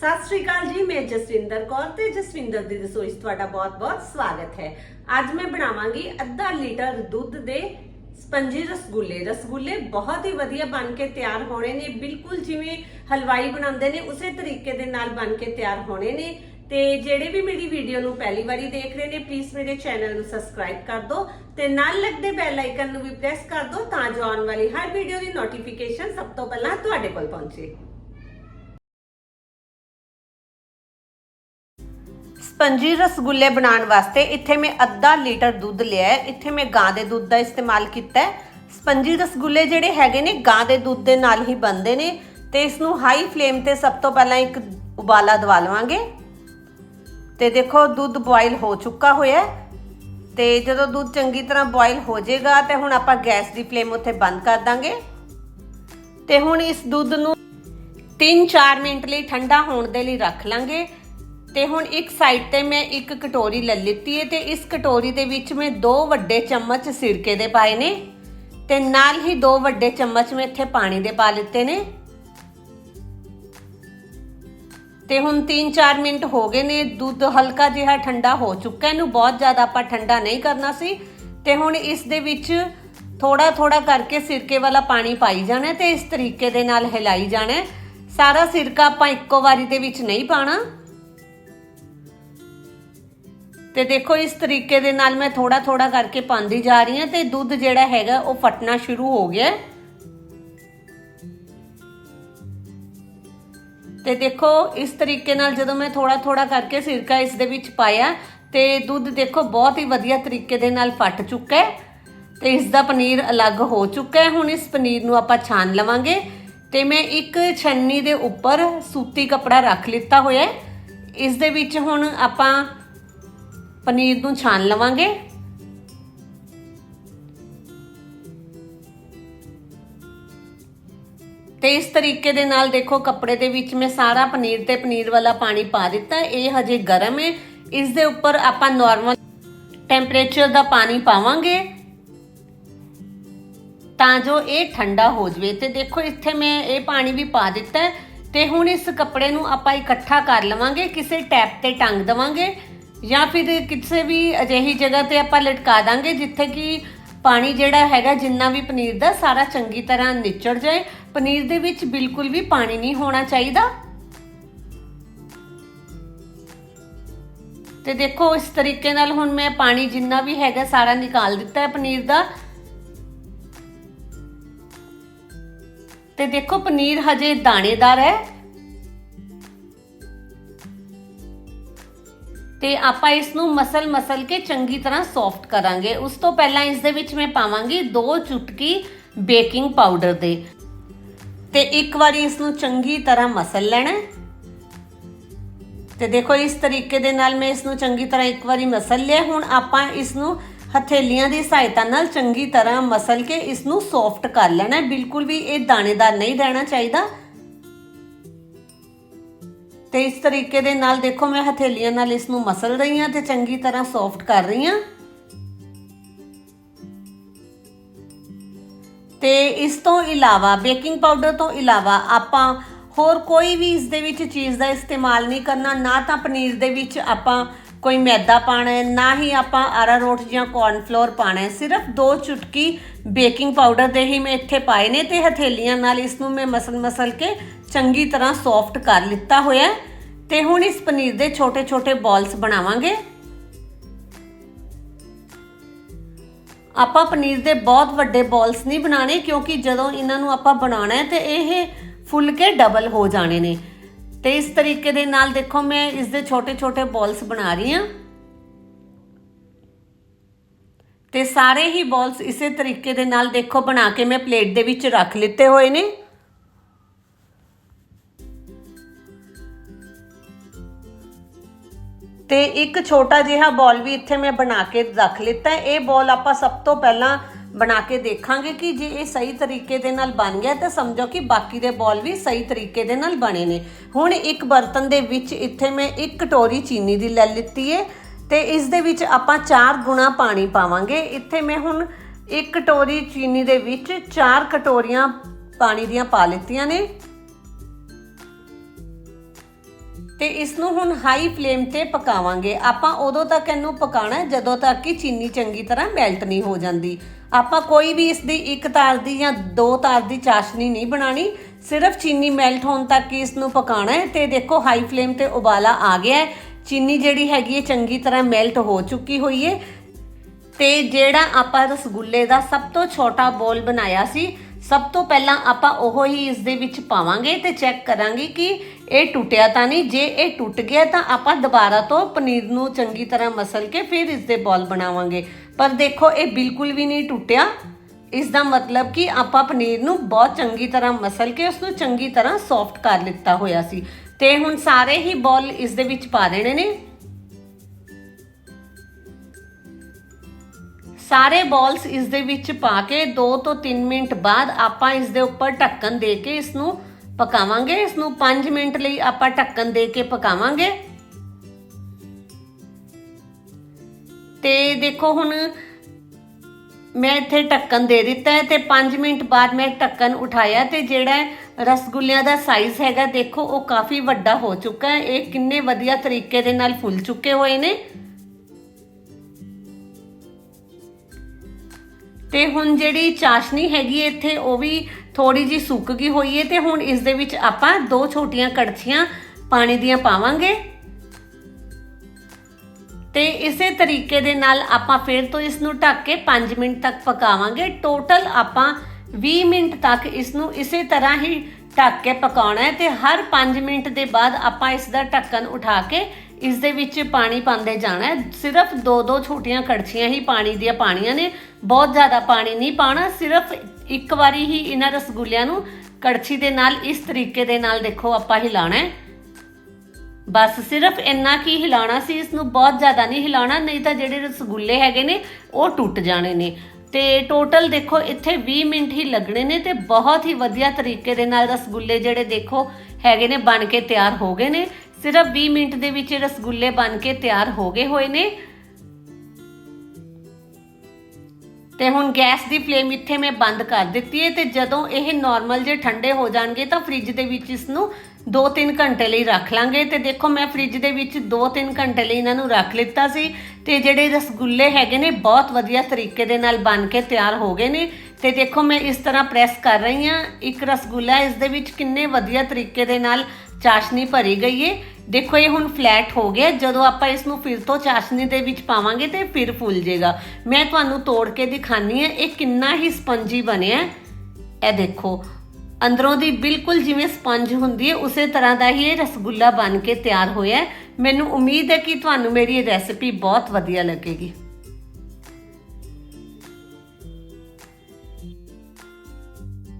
ਸਤਿ ਸ਼੍ਰੀ ਅਕਾਲ ਜੀ, ਮੈਂ ਜਸਵਿੰਦਰ ਕੌਰ ਤੇ ਜਸਵਿੰਦਰ ਦੀ ਰਸੋਈ 'ਚ ਤੁਹਾਡਾ ਬਹੁਤ-ਬਹੁਤ ਸਵਾਗਤ ਹੈ। ਅੱਜ ਮੈਂ ਬਣਾਵਾਂਗੀ ਅੱਧਾ ਲੀਟਰ ਦੁੱਧ ਦੇ ਸਪੰਜੀ ਰਸਗੁੱਲੇ। ਰਸਗੁੱਲੇ ਬਹੁਤ ਹੀ ਵਧੀਆ ਬਣ ਕੇ ਤਿਆਰ ਹੋਣੇ ਨੇ, ਬਿਲਕੁਲ ਜਿਵੇਂ ਹਲਵਾਈ ਬਣਾਉਂਦੇ ਨੇ, ਉਸੇ ਤਰੀਕੇ ਦੇ ਨਾਲ ਬਣ ਕੇ ਤਿਆਰ ਹੋਣੇ ਨੇ। ਤੇ ਜਿਹੜੇ ਵੀ ਮੇਰੀ ਵੀਡੀਓ ਨੂੰ ਪਹਿਲੀ ਵਾਰੀ ਦੇਖ ਰਹੇ ਨੇ ਪਲੀਜ਼ ਮੇਰੇ ਚੈਨਲ ਨੂੰ ਸਬਸਕ੍ਰਾਈਬ ਕਰ ਦਿਓ ਤੇ ਨਾਲ ਲੱਗਦੇ ਬੈਲ ਆਈਕਨ ਨੂੰ ਵੀ ਪ੍ਰੈਸ ਕਰ ਦਿਓ ਤਾਂ ਜੋ ਆਉਣ ਵਾਲੀ ਹਰ ਵੀਡੀਓ ਦੀ ਨੋਟੀਫਿਕੇਸ਼ਨ ਸਭ ਤੋਂ ਪਹਿਲਾਂ ਤੁਹਾਡੇ ਕੋਲ ਪਹੁੰਚੇ। ਸਪੰਜੀ ਰਸਗੁੱਲੇ ਬਣਾਉਣ ਵਾਸਤੇ ਇੱਥੇ ਮੈਂ ਅੱਧਾ ਲੀਟਰ ਦੁੱਧ ਲਿਆ ਹੈ। ਇੱਥੇ ਮੈਂ ਗਾਂ ਦੇ ਦੁੱਧ ਦਾ ਇਸਤੇਮਾਲ ਕੀਤਾ ਹੈ। ਸਪੰਜੀ ਰਸਗੁੱਲੇ ਜਿਹੜੇ ਹੈਗੇ ਨੇ, ਗਾਂ ਦੇ ਦੁੱਧ ਦੇ ਨਾਲ ਹੀ ਬਣਦੇ ਨੇ ਤੇ ਇਸ ਨੂੰ ਹਾਈ ਫਲੇਮ ਤੇ ਸਭ ਤੋਂ ਪਹਿਲਾਂ ਇੱਕ ਉਬਾਲਾ ਦਵਾ ਲਵਾਂਗੇ। ਤੇ ਦੇਖੋ, ਦੁੱਧ ਬੋਇਲ ਹੋ ਚੁੱਕਾ ਹੋਇਆ ਹੈ। ਤੇ ਜਦੋਂ ਦੁੱਧ ਚੰਗੀ ਤਰ੍ਹਾਂ ਬੋਇਲ ਹੋ ਜਾਏਗਾ ਤੇ ਹੁਣ ਆਪਾਂ ਗੈਸ ਦੀ ਫਲੇਮ ਉੱਥੇ ਬੰਦ ਕਰ ਦਾਂਗੇ। ਤੇ ਹੁਣ ਇਸ ਦੁੱਧ ਨੂੰ 3-4 ਮਿੰਟ ਲਈ ਠੰਡਾ ਹੋਣ ਦੇ ਲਈ ਰੱਖ ਲਾਂਗੇ। ਤੇ ਹੁਣ ਇੱਕ ਸਾਈਡ ਤੇ ਮੈਂ ਇੱਕ ਕਟੋਰੀ ਲੈ ਲਿੱਤੀ ਹੈ ਤੇ ਇਸ ਕਟੋਰੀ ਦੇ ਵਿੱਚ ਮੈਂ ਦੋ ਵੱਡੇ ਚਮਚ ਸਿਰਕੇ ਦੇ ਪਾਏ ਨੇ ਤੇ ਨਾਲ ਹੀ ਦੋ ਵੱਡੇ ਚਮਚ ਮੈਂ ਇੱਥੇ ਪਾਣੀ ਦੇ ਪਾ ਲਿੱਤੇ ਨੇ। ਤੇ ਹੁਣ 3-4 ਮਿੰਟ ਹੋ ਗਏ ਨੇ, ਦੁੱਧ ਹਲਕਾ ਜਿਹਾ ਠੰਡਾ ਹੋ ਚੁੱਕਾ, ਇਹਨੂੰ ਬਹੁਤ ਜ਼ਿਆਦਾ ਆਪਾਂ ਠੰਡਾ ਨਹੀਂ ਕਰਨਾ ਸੀ। ਤੇ ਹੁਣ ਇਸ ਦੇ ਵਿੱਚ ਥੋੜਾ ਥੋੜਾ ਕਰਕੇ ਸਿਰਕੇ ਵਾਲਾ ਪਾਣੀ ਪਾਈ ਜਾਣਾ ਹੈ ਤੇ ਇਸ ਤਰੀਕੇ ਦੇ ਨਾਲ ਹਿਲਾਈ ਜਾਣਾ ਸਾਰਾ ਸਿਰਕਾ ਆਪਾਂ ਇੱਕੋ ਵਾਰੀ ਦੇ ਵਿੱਚ ਨਹੀਂ ਪਾਣਾ ਤੇ ਦੇਖੋ, ਇਸ ਤਰੀਕੇ ਦੇ ਨਾਲ ਮੈਂ ਥੋੜਾ ਥੋੜਾ ਕਰਕੇ ਪਾਉਂਦੀ ਜਾ ਰਹੀ ਹਾਂ ਤੇ ਦੁੱਧ ਜਿਹੜਾ ਹੈਗਾ, ਉਹ ਫਟਣਾ ਸ਼ੁਰੂ ਹੋ ਗਿਆ ਹੈ। ਤੇ ਦੇਖੋ, ਇਸ ਤਰੀਕੇ ਨਾਲ ਜਦੋਂ ਮੈਂ ਥੋੜਾ ਥੋੜਾ ਕਰਕੇ ਸਿਰਕਾ ਇਸ ਦੇ ਵਿੱਚ ਪਾਇਆ, ਤੇ ਦੁੱਧ ਦੇਖੋ, ਬਹੁਤ ਹੀ ਵਧੀਆ ਤਰੀਕੇ ਦੇ ਨਾਲ ਫਟ ਚੁੱਕਾ ਹੈ ਤੇ ਇਸ ਦਾ ਪਨੀਰ ਅਲੱਗ ਹੋ ਚੁੱਕਾ ਹੈ ਹੁਣ ਇਸ ਪਨੀਰ ਨੂੰ ਆਪਾਂ ਛਾਣ ਲਵਾਂਗੇ ਤੇ ਮੈਂ ਇੱਕ ਛੰਨੀ ਦੇ ਉੱਪਰ ਸੂਤੀ ਕਪੜਾ ਰੱਖ ਲਿੱਤਾ ਹੋਇਆ ਹੈ ਇਸ ਦੇ ਵਿੱਚ ਹੁਣ ਆਪਾਂ ਪਨੀਰ ਨੂੰ ਛਾਣ ਲਵਾਂਗੇ। ਤੇ ਇਸ ਤਰੀਕੇ ਦੇ ਨਾਲ ਦੇਖੋ, ਕੱਪੜੇ ਦੇ ਵਿੱਚ ਮੈਂ ਸਾਰਾ ਪਨੀਰ ਤੇ ਪਨੀਰ ਵਾਲਾ ਪਾਣੀ ਪਾ ਦਿੱਤਾ। ਇਹ ਹਜੇ ਗਰਮ ਹੈ। ਇਸ ਦੇ ਉੱਪਰ ਆਪਾਂ ਨਾਰਮਲ ਟੈਂਪਰੇਚਰ ਦਾ ਪਾਣੀ ਪਾਵਾਂਗੇ। ਤਾਂ ਜੋ ਇਹ ਠੰਡਾ ਹੋ ਜਵੇ। ਤੇ ਦੇਖੋ, ਇੱਥੇ ਮੈਂ ਇਹ ਪਾਣੀ ਵੀ ਪਾ ਦਿੱਤਾ ਤੇ ਹੁਣ ਇਸ ਕੱਪੜੇ ਨੂੰ ਆਪਾਂ ਇਕੱਠਾ ਕਰ ਲਵਾਂਗੇ। ਕਿਸੇ ਟੈਪ ਤੇ ਟੰਗ ਦਵਾਂਗੇ। ਜਾਂ ਫਿਰ ਕਿਸੇ ਵੀ ਅਜਿਹੀ ਜਗ੍ਹਾ ਤੇ ਆਪਾਂ ਲਟਕਾ ਦਾਂਗੇ ਜਿੱਥੇ ਕਿ ਪਾਣੀ ਜਿਹੜਾ ਹੈਗਾ, ਜਿੰਨਾ ਵੀ ਪਨੀਰ ਦਾ, ਸਾਰਾ ਚੰਗੀ ਤਰ੍ਹਾਂ ਨਿਚੜ ਜਾਏ। ਪਨੀਰ ਦੇ ਵਿੱਚ ਬਿਲਕੁਲ ਵੀ ਪਾਣੀ ਨਹੀਂ ਹੋਣਾ ਚਾਹੀਦਾ। ਤੇ ਦੇਖੋ, ਇਸ ਤਰੀਕੇ ਨਾਲ ਹੁਣ ਮੈਂ ਪਾਣੀ ਜਿੰਨਾ ਵੀ ਹੈਗਾ, ਸਾਰਾ ਨਿਕਾਲ ਦਿੱਤਾ ਹੈ ਪਨੀਰ ਦਾ। ਤੇ ਦੇਖੋ, ਪਨੀਰ ਹਜੇ ਦਾਣੇਦਾਰ ਹੈ। ਤੇ ਆਪਾਂ ਇਸ ਨੂੰ ਮਸਲ ਮਸਲ ਕੇ ਚੰਗੀ ਤਰ੍ਹਾਂ ਸੌਫਟ ਕਰਾਂਗੇ। ਉਸ ਤੋਂ ਪਹਿਲਾਂ ਇਸ ਦੇ ਵਿੱਚ ਮੈਂ ਪਾਵਾਂਗੀ ਦੋ ਚੁਟਕੀ ਬੇਕਿੰਗ ਪਾਊਡਰ ਦੇ। ਤੇ ਇੱਕ ਵਾਰੀ ਇਸ ਨੂੰ ਚੰਗੀ ਤਰ੍ਹਾਂ ਮਸਲ ਲੈਣਾ ਹੈ। ਤੇ ਦੇਖੋ ਇਸ ਤਰੀਕੇ ਦੇ ਨਾਲ ਮੈਂ ਇਸ ਨੂੰ ਚੰਗੀ ਤਰ੍ਹਾਂ ਇੱਕ ਵਾਰੀ ਮਸਲ ਲਿਆ। ਹੁਣ ਆਪਾਂ ਇਸ ਨੂੰ ਹਥੇਲੀਆਂ ਦੀ ਸਹਾਇਤਾ ਨਾਲ ਚੰਗੀ ਤਰ੍ਹਾਂ ਮਸਲ ਕੇ ਇਸ ਨੂੰ ਸੌਫਟ ਕਰ ਲੈਣਾ ਬਿਲਕੁਲ ਵੀ ਇਹ ਦਾਣੇਦਾਰ ਨਹੀਂ ਰਹਿਣਾ ਚਾਹੀਦਾ। ਤੇ ਇਸ ਤਰੀਕੇ ਦੇ ਨਾਲ ਦੇਖੋ ਮੈਂ ਹਥੇਲੀਆਂ ਨਾਲ ਇਸ ਨੂੰ ਮਸਲ ਰਹੀ ਹਾਂ ਤੇ ਚੰਗੀ ਤਰ੍ਹਾਂ ਸੌਫਟ ਕਰ ਰਹੀ ਹਾਂ। ਤੇ ਇਸ ਤੋਂ ਇਲਾਵਾ ਬੇਕਿੰਗ ਪਾਊਡਰ ਤੋਂ ਇਲਾਵਾ ਆਪਾਂ ਹੋਰ ਕੋਈ ਵੀ ਇਸ ਦੇ ਵਿੱਚ ਚੀਜ਼ ਦਾ ਇਸਤੇਮਾਲ ਨਹੀਂ ਕਰਨਾ, ਨਾ ਤਾਂ ਪਨੀਰ ਦੇ ਵਿੱਚ ਆਪਾਂ ਕੋਈ ਮੈਦਾ ਪਾਣਾ ਹੈ, ਨਾ ਹੀ ਆਪਾਂ ਅਰਾਰੋਟ ਜਾਂ ਕੌਰਨਫਲੋਰ ਪਾਣਾ ਹੈ। ਸਿਰਫ ਦੋ ਚੁਟਕੀ ਬੇਕਿੰਗ ਪਾਊਡਰ ਦੇ ਹੀ ਮੈਂ ਇੱਥੇ ਪਾਏ ਨੇ ਤੇ ਹਥੇਲੀਆਂ ਨਾਲ ਇਸ ਨੂੰ ਮੈਂ ਮਸਲ ਮਸਲ ਕੇ ਚੰਗੀ ਤਰ੍ਹਾਂ ਸੌਫਟ ਕਰ ਲਿੱਤਾ ਹੋਇਆ ਹੈ। ਤੇ ਹੁਣ ਇਸ ਪਨੀਰ ਦੇ ਛੋਟੇ ਛੋਟੇ ਬਾਲਸ ਬਣਾਵਾਂਗੇ। ਆਪਾਂ ਪਨੀਰ ਦੇ ਬਹੁਤ ਵੱਡੇ ਬਾਲਸ ਨਹੀਂ ਬਣਾਣੇ ਕਿਉਂਕਿ ਜਦੋਂ ਇਹਨਾਂ ਨੂੰ ਆਪਾਂ ਬਣਾਉਣਾ ਹੈ ਤੇ ਇਹ ਫੁੱਲ ਕੇ ਡਬਲ ਹੋ ਜਾਣੇ ਨੇ। ਤੇ ਇਸ ਤਰੀਕੇ ਦੇ ਨਾਲ ਦੇਖੋ ਮੈਂ ਇਸ ਦੇ ਛੋਟੇ ਛੋਟੇ ਬਾਲਸ ਬਣਾ ਰਹੀ ਹਾਂ। ਤੇ ਸਾਰੇ ਹੀ ਬਾਲਸ ਇਸੇ ਤਰੀਕੇ ਦੇ ਨਾਲ ਦੇਖੋ ਬਣਾ ਕੇ ਮੈਂ ਪਲੇਟ ਦੇ ਵਿੱਚ ਰੱਖ ਲਿੱਤੇ ਹੋਏ ਨੇ। ਤੇ ਇੱਕ ਛੋਟਾ ਜਿਹਾ ਬॉल ਵੀ ਇੱਥੇ ਮੈਂ ਬਣਾ ਕੇ ਰੱਖ ਲਿੱਤਾ। ਇਹ ਬॉल ਆਪਾਂ ਸਭ ਤੋਂ ਪਹਿਲਾਂ ਬਣਾ ਕੇ ਦੇਖਾਂਗੇ ਕਿ ਜੇ ਇਹ ਸਹੀ ਤਰੀਕੇ ਦੇ ਨਾਲ ਬਣ ਗਿਆ ਤਾਂ ਸਮਝੋ ਕਿ ਬਾਕੀ ਦੇ ਬੋਲ ਵੀ ਸਹੀ ਤਰੀਕੇ ਦੇ ਨਾਲ ਬਣੇ ਨੇ। ਹੁਣ ਇੱਕ ਬਰਤਨ ਦੇ ਵਿੱਚ ਇੱਥੇ ਮੈਂ ਇੱਕ ਕਟੋਰੀ ਚੀਨੀ ਦੀ ਲੈ ਲਿੱਤੀ ਹੈ ਤੇ ਇਸ ਦੇ ਵਿੱਚ ਆਪਾਂ 4 ਗੁਣਾ ਪਾਣੀ ਪਾਵਾਂਗੇ। ਇੱਥੇ ਮੈਂ ਹੁਣ ਇੱਕ ਕਟੋਰੀ ਚੀਨੀ ਦੇ ਵਿੱਚ 4 ਕਟੋਰੀਆਂ ਪਾਣੀ ਦੀਆਂ ਪਾ ਲਿੱਤੀਆਂ ਨੇ। ਤੇ ਇਸ ਨੂੰ ਹੁਣ ਹਾਈ ਫਲੇਮ ਤੇ ਪਕਾਵਾਂਗੇ। ਆਪਾਂ ਉਦੋਂ ਤੱਕ ਇਹਨੂੰ ਪਕਾਣਾ ਜਦੋਂ ਤੱਕ ਕਿ ਚੀਨੀ ਚੰਗੀ ਤਰ੍ਹਾਂ ਮੈਲਟ ਨਹੀਂ ਹੋ ਜਾਂਦੀ। ਆਪਾਂ ਕੋਈ ਵੀ ਇਸ ਦੀ ਇੱਕ ਤਾਰ ਦੀ ਜਾਂ ਦੋ ਤਾਰ ਦੀ ਚਾਸ਼ਨੀ ਨਹੀਂ ਬਣਾਣੀ ਸਿਰਫ ਚੀਨੀ ਮੈਲਟ ਹੋਣ ਤੱਕ ਹੀ ਇਸ ਨੂੰ ਪਕਾਣਾ ਹੈ ਤੇ ਦੇਖੋ ਹਾਈ ਫਲੇਮ ਤੇ ਉਬਾਲਾ ਆ ਗਿਆ ਹੈ। ਚੀਨੀ ਜਿਹੜੀ ਹੈਗੀ ਹੈ, ਚੰਗੀ ਤਰ੍ਹਾਂ ਮੈਲਟ ਹੋ ਚੁੱਕੀ ਹੋਈ ਹੈ। ਤੇ ਜਿਹੜਾ ਆਪਾਂ ਰਸਗੁੱਲੇ ਦਾ ਸਭ ਤੋਂ ਛੋਟਾ ਬੋਲ ਬਣਾਇਆ ਸੀ ਸਭ ਤੋਂ ਪਹਿਲਾਂ ਆਪਾਂ ਉਹ ਹੀ ਇਸ ਦੇ ਵਿੱਚ ਪਾਵਾਂਗੇ ਤੇ ਚੈੱਕ ਕਰਾਂਗੇ ਕਿ ਇਹ ਟੁੱਟਿਆ ਤਾਂ ਨਹੀਂ, ਜੇ ਇਹ ਟੁੱਟ ਗਿਆ ਤਾਂ ਆਪਾਂ ਦੁਬਾਰਾ ਤੋਂ ਪਨੀਰ ਨੂੰ ਚੰਗੀ ਤਰ੍ਹਾਂ ਮਸਲ ਕੇ ਫਿਰ ਇਸ ਦੇ ਬੋਲ ਬਣਾਵਾਂਗੇ। ਪਰ ਦੇਖੋ, ਇਹ ਬਿਲਕੁਲ ਵੀ ਨਹੀਂ ਟੁੱਟਿਆ। ਇਸ ਦਾ ਮਤਲਬ ਕਿ ਆਪਾਂ ਪਨੀਰ ਨੂੰ ਬਹੁਤ ਚੰਗੀ ਤਰ੍ਹਾਂ ਮਸਲ ਕੇ ਉਸ ਨੂੰ ਚੰਗੀ ਤਰ੍ਹਾਂ ਸੌਫਟ ਕਰ ਲਿੱਤਾ ਹੋਇਆ ਸੀ। ਤੇ ਹੁਣ ਸਾਰੇ ਹੀ ਬੋਲ ਇਸ ਦੇ ਵਿੱਚ ਪਾ ਦੇਣੇ ਨੇ। ਸਾਰੇ ਬਾਲਸ ਇਸ ਦੇ ਵਿੱਚ ਪਾ ਕੇ 2 ਤੋਂ 3 ਮਿੰਟ ਬਾਅਦ ਆਪਾਂ ਇਸ ਦੇ ਉੱਪਰ ਢੱਕਣ ਦੇ ਕੇ ਇਸ ਨੂੰ ਪਕਾਵਾਂਗੇ। ਇਸ ਨੂੰ 5 ਮਿੰਟ ਲਈ ਆਪਾਂ ਢੱਕਣ ਦੇ ਕੇ ਪਕਾਵਾਂਗੇ। ਤੇ ਦੇਖੋ ਹੁਣ ਮੈਂ ਇੱਥੇ ਢੱਕਣ ਦੇ ਦਿੱਤਾ ਹੈ ਤੇ 5 ਮਿੰਟ ਬਾਅਦ ਮੈਂ ਢੱਕਣ ਉਠਾਇਆ ਤੇ ਜਿਹੜਾ ਰਸਗੁੱਲਿਆਂ ਦਾ ਸਾਈਜ਼ ਹੈਗਾ, ਦੇਖੋ ਉਹ ਕਾਫੀ ਵੱਡਾ ਹੋ ਚੁੱਕਾ ਹੈ। ਇਹ ਕਿੰਨੇ ਵਧੀਆ ਤਰੀਕੇ ਦੇ ਨਾਲ ਫੁੱਲ ਚੁੱਕੇ ਹੋਏ ਨੇ। ਤੇ ਹੁਣ ਜਿਹੜੀ ਚਾਸ਼ਨੀ ਹੈਗੀ ਹੈ ਇੱਥੇ, ਉਹ ਵੀ ਥੋੜੀ ਜੀ ਸੁੱਕ ਗਈ ਹੋਈ ਹੈ ਤੇ ਹੁਣ ਇਸ ਦੇ ਵਿੱਚ ਆਪਾਂ ਦੋ ਛੋਟੀਆਂ ਕੜਛੀਆਂ ਪਾਣੀ ਦੀਆਂ ਪਾਵਾਂਗੇ। ਤੇ ਇਸੇ ਤਰੀਕੇ ਦੇ ਨਾਲ ਆਪਾਂ ਫਿਰ ਤੋਂ ਇਸ ਨੂੰ ਢੱਕ ਕੇ 5 ਮਿੰਟ ਤੱਕ ਪਕਾਵਾਂਗੇ। ਟੋਟਲ ਆਪਾਂ 20 ਮਿੰਟ ਤੱਕ ਇਸ ਨੂੰ ਇਸੇ ਤਰ੍ਹਾਂ ਹੀ ਢੱਕ ਕੇ ਪਕਾਉਣਾ ਹੈ ਤੇ ਹਰ 5 ਮਿੰਟ ਦੇ ਬਾਅਦ ਆਪਾਂ ਇਸ ਦਾ ਢੱਕਣ ਉਠਾ ਕੇ ਇਸ ਦੇ ਵਿੱਚ ਪਾਣੀ ਪਾਉਂਦੇ ਜਾਣਾ ਸਿਰਫ ਦੋ ਦੋ ਛੋਟੀਆਂ ਕੜਛੀਆਂ ਹੀ ਪਾਣੀ ਦੀਆਂ ਪਾਣੀਆਂ ਨੇ। ਬਹੁਤ ਜ਼ਿਆਦਾ ਪਾਣੀ ਨਹੀਂ ਪਾਣਾ ਸਿਰਫ ਇੱਕ ਵਾਰੀ ਹੀ ਇਹਨਾਂ ਰਸਗੁੱਲਿਆਂ ਨੂੰ ਕੜਛੀ ਦੇ ਨਾਲ, ਇਸ ਤਰੀਕੇ ਦੇ ਨਾਲ ਦੇਖੋ ਆਪਾਂ ਹਿਲਾਣਾ ਹੈ। ਬਸ ਸਿਰਫ ਇੰਨਾ ਕੀ ਹਿਲਾਣਾ ਸੀ ਇਸ ਨੂੰ ਬਹੁਤ ਜ਼ਿਆਦਾ ਨਹੀਂ ਹਿਲਾਣਾ ਨਹੀਂ ਤਾਂ ਜਿਹੜੇ ਰਸਗੁੱਲੇ ਹੈਗੇ ਨੇ, ਉਹ ਟੁੱਟ ਜਾਣੇ ਨੇ। ਤੇ ਟੋਟਲ ਦੇਖੋ, ਇੱਥੇ 20 ਮਿੰਟ ਹੀ ਲੱਗਣੇ ਨੇ ਤੇ ਬਹੁਤ ਹੀ ਵਧੀਆ ਤਰੀਕੇ ਦੇ ਨਾਲ ਰਸਗੁੱਲੇ ਜਿਹੜੇ ਦੇਖੋ ਹੈਗੇ ਨੇ, ਬਣ ਕੇ ਤਿਆਰ ਹੋ ਗਏ ਨੇ। ਸਿਰਫ 20 ਮਿੰਟ ਦੇ ਵਿੱਚ ਇਹ ਰਸਗੁੱਲੇ ਬਣ ਕੇ ਤਿਆਰ ਹੋ ਗਏ ਹੋਏ ਨੇ। ਤੇ ਹੁਣ ਗੈਸ ਦੀ ਫਲੇਮ ਇੱਥੇ ਮੈਂ ਬੰਦ ਕਰ ਦਿੱਤੀ ਹੈ ਤੇ ਜਦੋਂ ਇਹ ਨਾਰਮਲ ਜੇ ਠੰਡੇ ਹੋ ਜਾਣਗੇ ਤਾਂ ਫ੍ਰਿਜ ਦੇ ਵਿੱਚ ਇਸ ਨੂੰ 2-3 ਘੰਟੇ ਲਈ ਰੱਖ ਲਾਂਗੇ। ਤੇ ਦੇਖੋ ਮੈਂ ਫ੍ਰਿਜ ਦੇ ਵਿੱਚ 2-3 ਘੰਟੇ ਲਈ ਇਹਨਾਂ ਨੂੰ ਰੱਖ ਲਿੱਤਾ ਸੀ ਤੇ ਜਿਹੜੇ ਰਸਗੁੱਲੇ ਹੈਗੇ ਨੇ ਬਹੁਤ ਵਧੀਆ ਤਰੀਕੇ ਦੇ ਨਾਲ ਬਣ ਕੇ ਤਿਆਰ ਹੋ ਗਏ ਨੇ। ਤੇ ਦੇਖੋ ਮੈਂ ਇਸ ਤਰ੍ਹਾਂ ਪ੍ਰੈਸ ਕਰ ਰਹੀ ਹਾਂ। ਇੱਕ ਰਸਗੁੱਲਾ, ਇਸ ਦੇ ਵਿੱਚ ਕਿੰਨੇ ਵਧੀਆ ਤਰੀਕੇ ਦੇ ਨਾਲ ਚਾਸ਼ਨੀ ਭਰੀ ਗਈ ਹੈ ਦੇਖੋ, ਇਹ ਹੁਣ ਫਲੈਟ ਹੋ ਗਿਆ। ਜਦੋਂ ਆਪਾਂ ਇਸ ਨੂੰ ਫਿਰ ਤੋਂ ਚਾਸ਼ਨੀ ਦੇ ਵਿੱਚ ਪਾਵਾਂਗੇ ਤੇ ਫਿਰ ਫੁੱਲ ਜਾਏਗਾ ਮੈਂ ਤੁਹਾਨੂੰ ਤੋੜ ਕੇ ਦਿਖਾਨੀ ਹੈ, ਇਹ ਕਿੰਨਾ ਹੀ ਸਪੰਜੀ ਬਣਿਆ। ਇਹ ਦੇਖੋ, ਅੰਦਰੋਂ ਦੀ ਬਿਲਕੁਲ ਜਿਵੇਂ ਸਪੰਜ ਹੁੰਦੀ ਹੈ ਉਸੇ ਤਰ੍ਹਾਂ ਦਾ ਹੀ ਇਹ ਰਸਗੁੱਲਾ ਬਣ ਕੇ ਤਿਆਰ ਹੋਇਆ। ਮੈਨੂੰ ਉਮੀਦ ਹੈ ਕਿ ਤੁਹਾਨੂੰ ਮੇਰੀ ਇਹ ਰੈਸਿਪੀ ਬਹੁਤ ਵਧੀਆ ਲੱਗੇਗੀ।